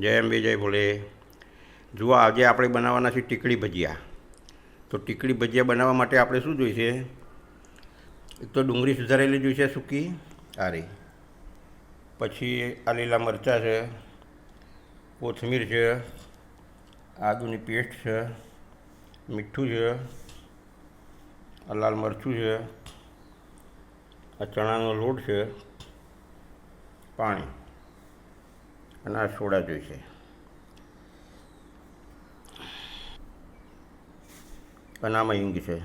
જય અંબે જય ભોલે જુઓ આજે આપણે બનાવવાના છે ટીકડી ભજીયા. તો ટીકડી ભજીયા બનાવવા માટે આપણે શું જોઈશે? એક તો ડુંગળી સુધારેલી જોઈશે સૂકી. આરી પછી આ લીલા મરચાં છે કોથમીર છે આદુની પેસ્ટ છે મીઠું છે આ લાલ મરચું છે આ ચણાનો લોટ છે પાણી. અને આ સોડા જોઈશે. અને આમાં હિંગ છે.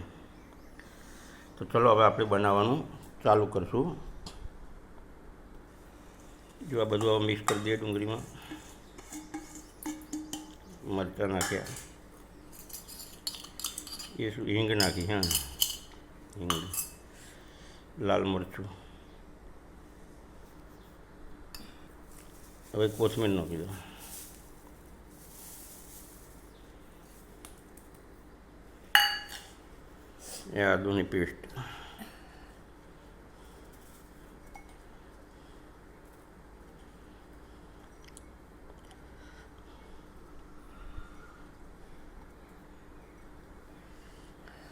તો ચલો હવે આપણે બનાવવાનું ચાલુ કરશું. જો આ બધું હવે મિક્સ કરી દઈએ ડુંગળીમાં. મરચાં નાખ્યા. એ શું હિંગ નાખી, હા. હિંગ, લાલ મરચું. હવે કોથમીર નાખી દો એ આદુની પેસ્ટ.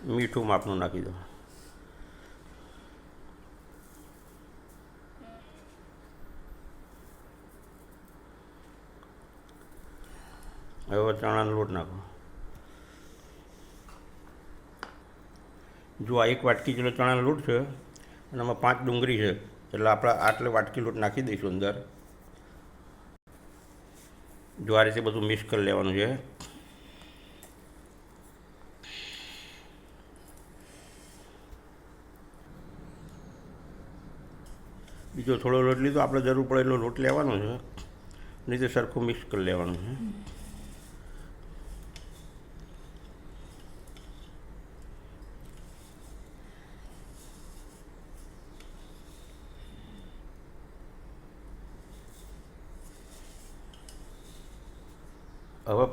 મીઠું માપનું નાખી દો. હવે ચણાનો લોટ નાખો. જો આ એક વાટકી જેટલો ચણાનો લોટ છે અને આમાં પાંચ ડુંગળી છે. એટલે આપણે આટલે વાટકી લોટ નાખી દઈશું અંદર. જો આ રીતે બધું મિક્સ કરી લેવાનું છે. બીજો થોડો લોટ લીધો, આપણે જરૂર પડે એટલો લોટ લેવાનો છે. નહીં તો સરખું મિક્સ કરી લેવાનું છે. હવે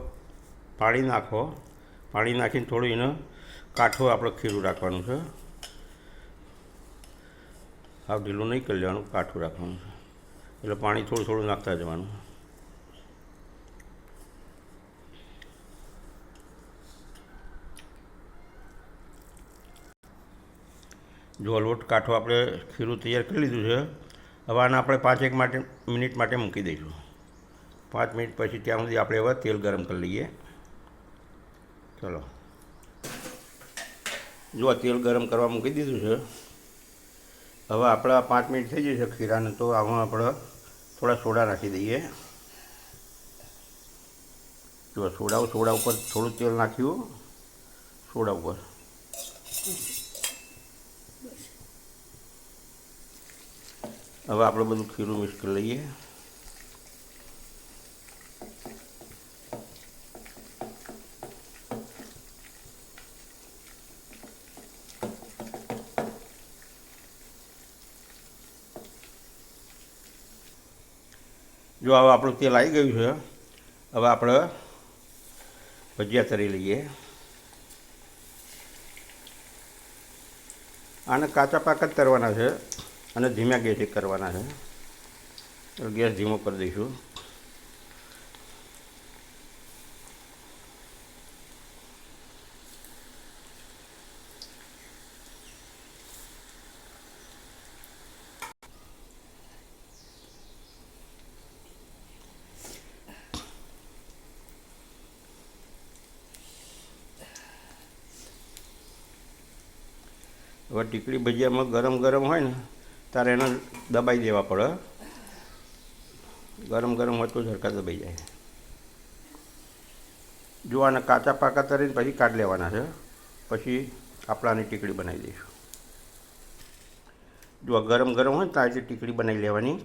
પાણી નાખો. પાણી નાખીને થોડું એને કાઠું આપણે ખીરું રાખવાનું છે. આ ઢીલું નહીં કરી લેવાનું, કાઠું રાખવાનું છે. એટલે પાણી થોડું થોડું નાખતા જવાનું. જો લોટ કાઠો આપણે ખીરું તૈયાર કરી લીધું છે, હવે આને આપણે પાંચ એક માટે મિનિટ માટે મૂકી દઈશું. પાંચ મિનિટ પછી ત્યાં સુધી આપણે હવે તેલ ગરમ કરી લઈએ. ચલો. જો તેલ ગરમ કરવા મૂકી દીધું છે, હવે આપણા પાંચ મિનિટ થઈ જશે ખીરાને, તો આમાં આપણે થોડા સોડા નાખી દઈએ. જો સોડા સોડા ઉપર થોડું તેલ નાખ્યું, સોડા ઉપર. હવે આપણે બધું ખીરું મિક્સ કરી લઈએ. જો હવે આપણું તેલ આવી ગયું છે, હવે આપણે ભજીયા તરી લઈએ. આને કાચા પાક જ તરવાના છે અને ધીમા ગેસે કરવાના છે. ગેસ ધીમો કરી દઈશું. હવે ટીકડી ભજીયામાં ગરમ ગરમ હોય ને ત્યારે એને દબાઈ દેવા પડે. ગરમ ગરમ હોય તો ઝડકા દબાઈ જાય. જો કાચા પાકા તરીને પછી કાઢી લેવાના છે. પછી આપણાની ટીકડી બનાવી દઈશું. જો ગરમ ગરમ હોય ને ટીકડી બનાવી લેવાની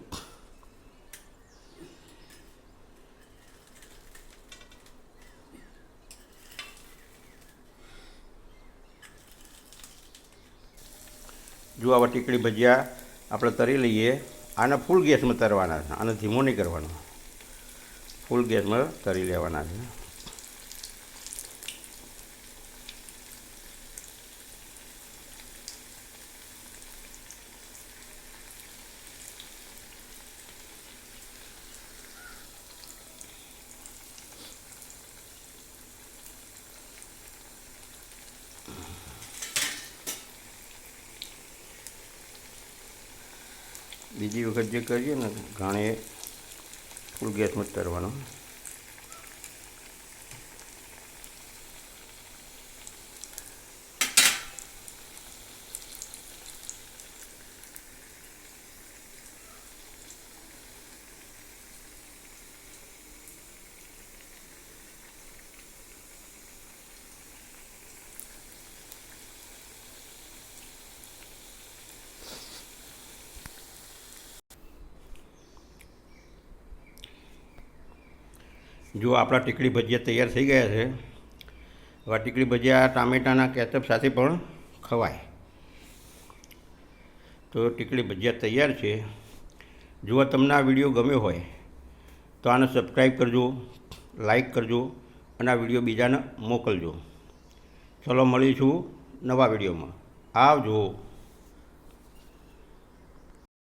જો આવા ટીકડી ભજીયા આપણે તરી લઈએ, આને ફૂલ ગેસમાં તરવાના છે. આને ધીમો નહીં કરવાનો. ફૂલ ગેસમાં તરી લેવાના છે. બીજી વખત જે કરીએ ને ઘાણે ફૂલ ગેસમાં જ તરવાનો. જો આપણા ટીકડી ભજીયા તૈયાર થઈ ગયા છે, હવે ટીકડી ભજીયા ટામેટાના કેચઅપ સાથે પણ ખવાય. તો ટીકડી ભજીયા તૈયાર છે. જો તમને આ વીડિયો ગમ્યો હોય, તો આને સબસ્ક્રાઈબ કરજો લાઈક કરજો, અને આ વીડિયો બીજાને મોકલજો. ચલો મળીશું નવા વિડીયોમાં. આવજો.